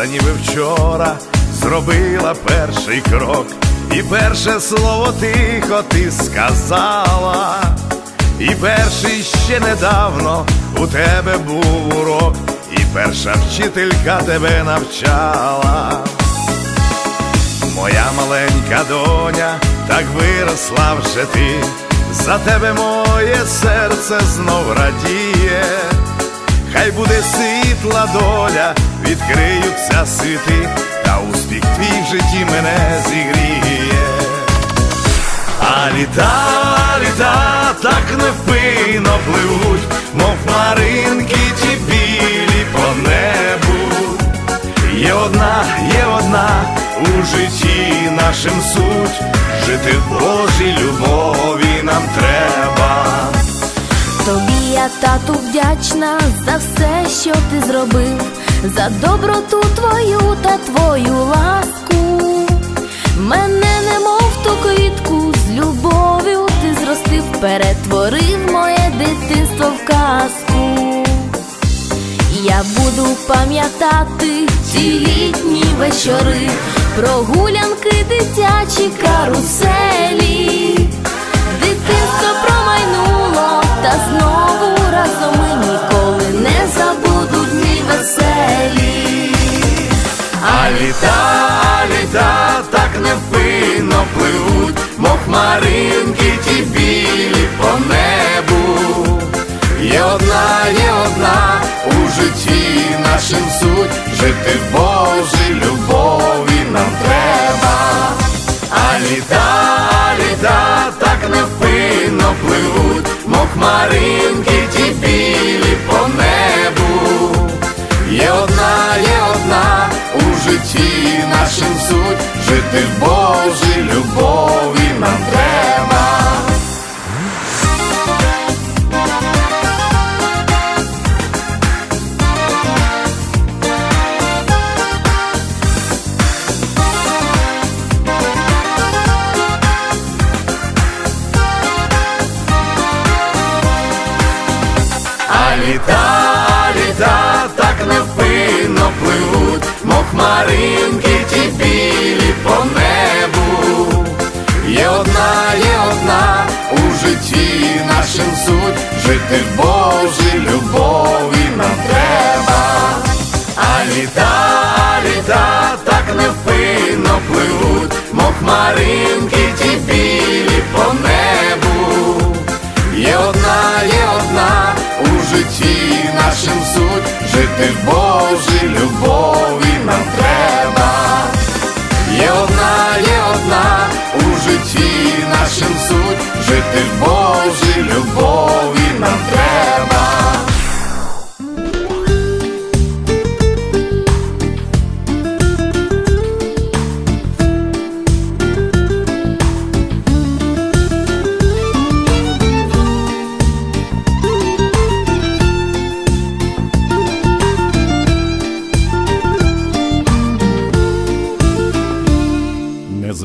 Здається, ніби вчора зробила перший крок, і перше слово тихо ти сказала, і перший ще недавно у тебе був урок, і перша вчителька тебе навчала. Моя маленька доня, так виросла вже ти, за тебе моє серце знов радіє, хай буде світла доля, відкриються світи, та успіх твій в житті мене зігріє. А літа, літа так невпинно пливуть, мов хмаринки ті білі по небу. Є одна, є одна у житті нашим суть, жити в тату, вдячна за все, що ти зробив, за доброту твою та твою ласку. Мене немов ту квітку з любов'ю ти зростив, перетворив моє дитинство в казку. Я буду пам'ятати ті літні вечори, прогулянки дитячі каруселі. Дитинство промайнуло, та знову разом ми ніколи не забудуть дні веселі. А літа, літа так невпинно пливуть, мов хмаринки ті білі по небу. Є одна, є одна у житті нашим суть, жити в Божій любові нам треба. А літа, літа так невпинно пливуть, мов хмаринки жити в Божій любові нам треба. Є одна, є одна у житті нашим суть, жити в Божій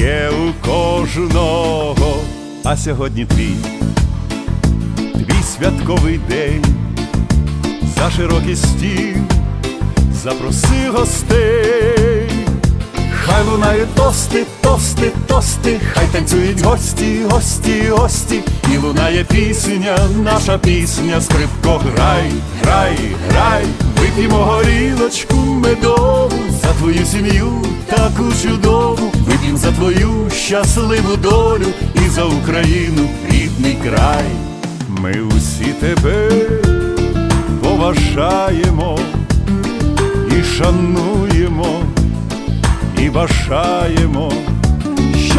є у кожного, а сьогодні твій, твій святковий день, за широкий стіл запроси гостей, хай лунають тости, тости, тости, хай танцюють гості, гості, гості, і лунає пісня, наша пісня, скрипко, грай, грай, грай, вип'ємо горілочку медову за твою сім'ю таку чудову, вип'ємо за твою щасливу долю і за Україну рідний край. Ми усі тебе поважаємо і шануємо, і бажаємо,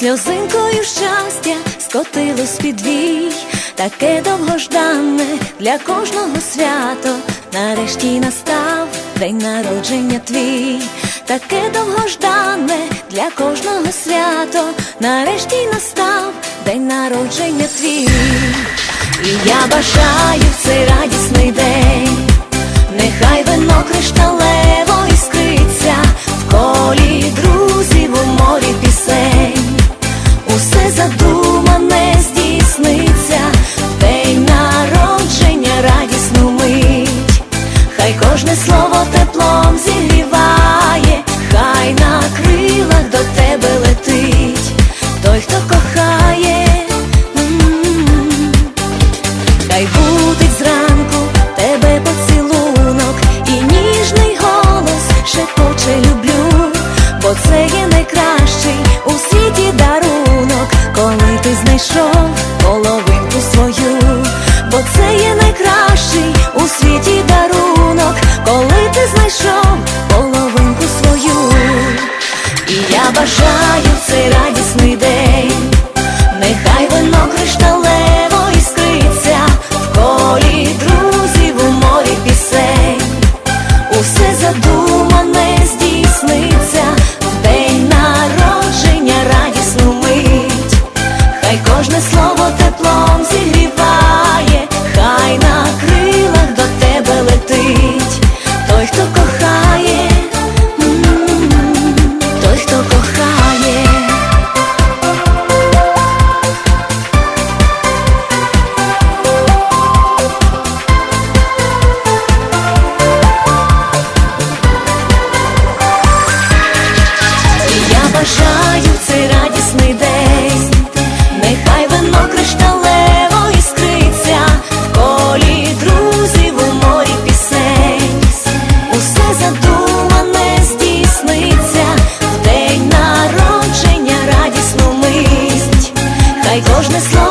сльозинкою щастя скотилось під вій, таке довгожданне для кожного свято. Нарешті настав день народження твій, таке довгожданне для кожного свято. Нарешті настав день народження твій, і я бажаю в цей радісний день. Нехай вино кришталево іскриться в колі теплом зігріває, Хай кожне слово